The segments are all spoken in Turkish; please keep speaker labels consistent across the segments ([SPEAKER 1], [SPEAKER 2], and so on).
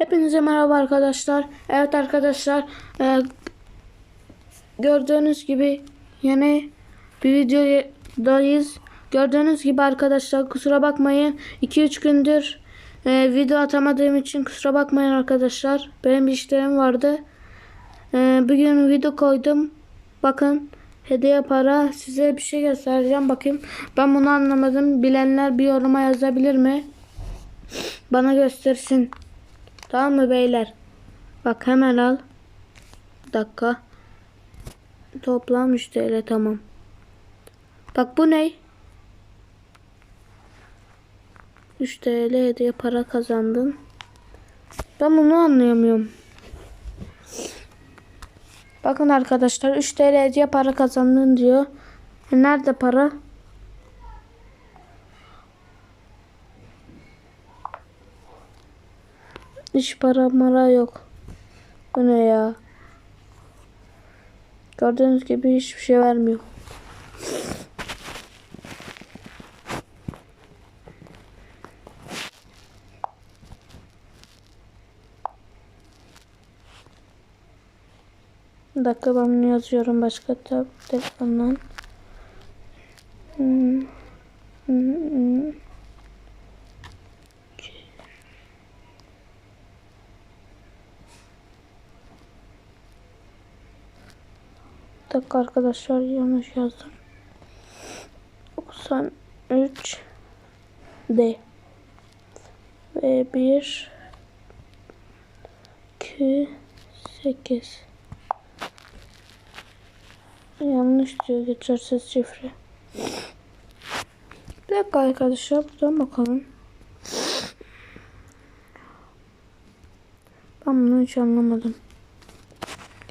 [SPEAKER 1] Hepinize merhaba arkadaşlar. Evet arkadaşlar e, gördüğünüz gibi yeni bir videodayız. Gördüğünüz gibi arkadaşlar kusura bakmayın. 2-3 gündür e, video atamadığım için kusura bakmayın arkadaşlar. Benim bir işlerim vardı. E, bugün video koydum. Bakın hediye para size bir şey göstereceğim. Bakayım ben bunu anlamadım. Bilenler bir yoruma yazabilir mi? Bana göstersin. Tamam mı beyler? Bak hemen al. Bir dakika. Toplam 3 TL tamam. Bak bu ne? 3 TL hediye para kazandın. Ben bunu anlayamıyorum. Bakın arkadaşlar 3 TL hediye para kazandın diyor. E nerede para? Hiç para mara yok. Bu ne ya? Gördüğünüz gibi hiçbir şey vermiyor. Bir dakika ben yazıyorum başka telefondan. Hmm. Hmm, hmm. Bir dakika arkadaşlar yanlış yazdım. 93 D ve 1 2 8 Yanlış diyor geçersiz şifre. Bir dakika arkadaşlar buradan bakalım. Ben bunu hiç anlamadım.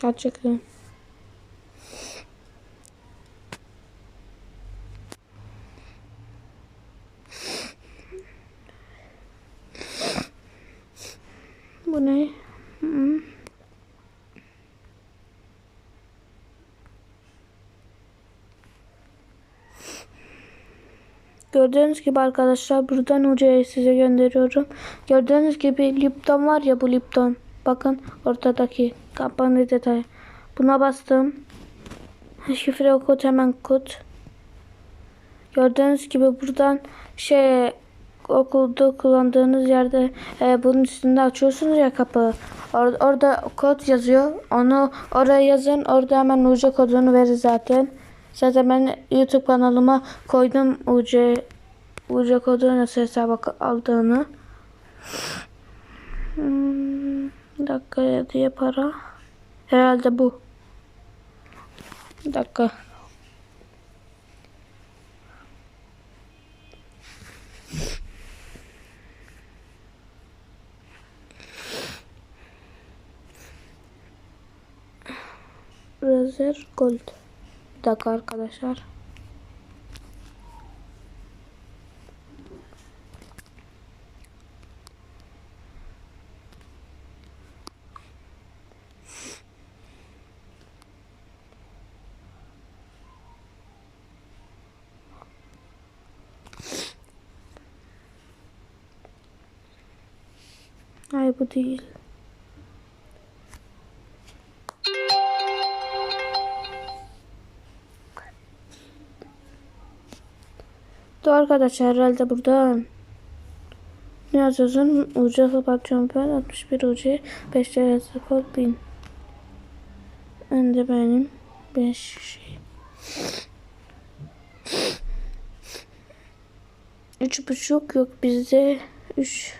[SPEAKER 1] Gerçekten. Bu ne? Hı. Gördüğünüz gibi arkadaşlar buradan ucaya size gönderiyorum. Gördüğünüz gibi Lipton var ya bu Lipton. Bakın ortadaki kapanı detay. Buna bastım. Şifre okut hemen okut. Gördüğünüz gibi buradan şey okulda kullandığınız yerde e, bunun üstünde açıyorsunuz ya kapı. Or- orada kod yazıyor. Onu oraya yazın. Orada hemen UC kodunu verir zaten. Zaten ben YouTube kanalıma koydum UC UC kodu nasıl hesaba aldığını. Hmm, dakika diye para. Herhalde bu. Bir dakika. Razer Gold. Bir dakika arkadaşlar. Hayır bu değil. Dur arkadaşlar herhalde burada ne yazıyorsun? Ucu kapatıyorum ben 61 ucu 5 lirası kod 1000 Önde benim 5 şey Üç buçuk yok bizde 3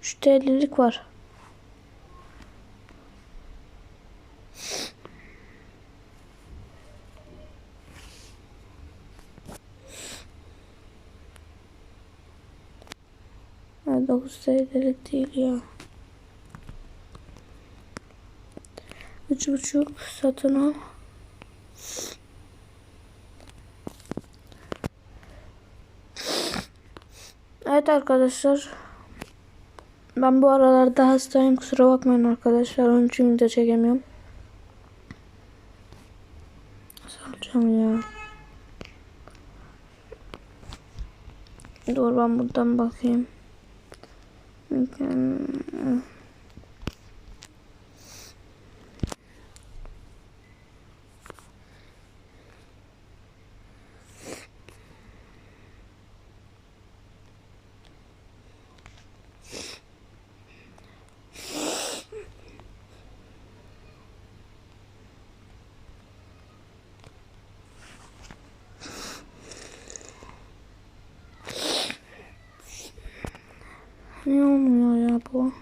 [SPEAKER 1] 3 TL'lik var. Ha, 9 TL'lik değil ya. Üç buçuk satın al. Evet arkadaşlar. Ben bu aralarda hastayım. Kusura bakmayın arkadaşlar. Onun için de çekemiyorum. Nasıl alacağım ya? Dur ben buradan bakayım. we can... Uh, Ne olmuyor ya bu?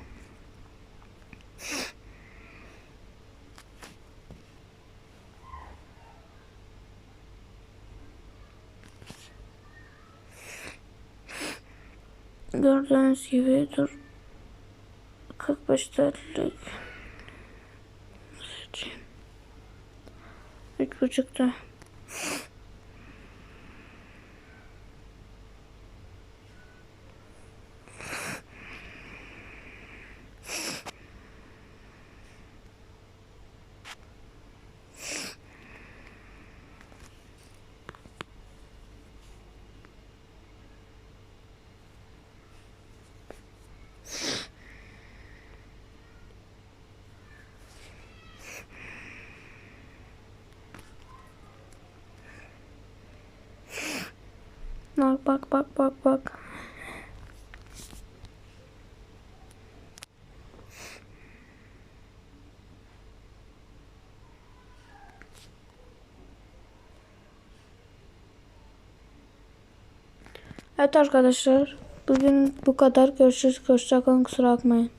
[SPEAKER 1] Gördüğünüz gibi dur 45 TL'lik seçeyim. Üç buçukta. Bak bak bak bak bak. Evet arkadaşlar. Bugün bu kadar. Görüşürüz. Hoşçakalın. Kusura bakmayın.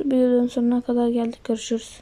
[SPEAKER 1] Videonun sonuna kadar geldik. Görüşürüz.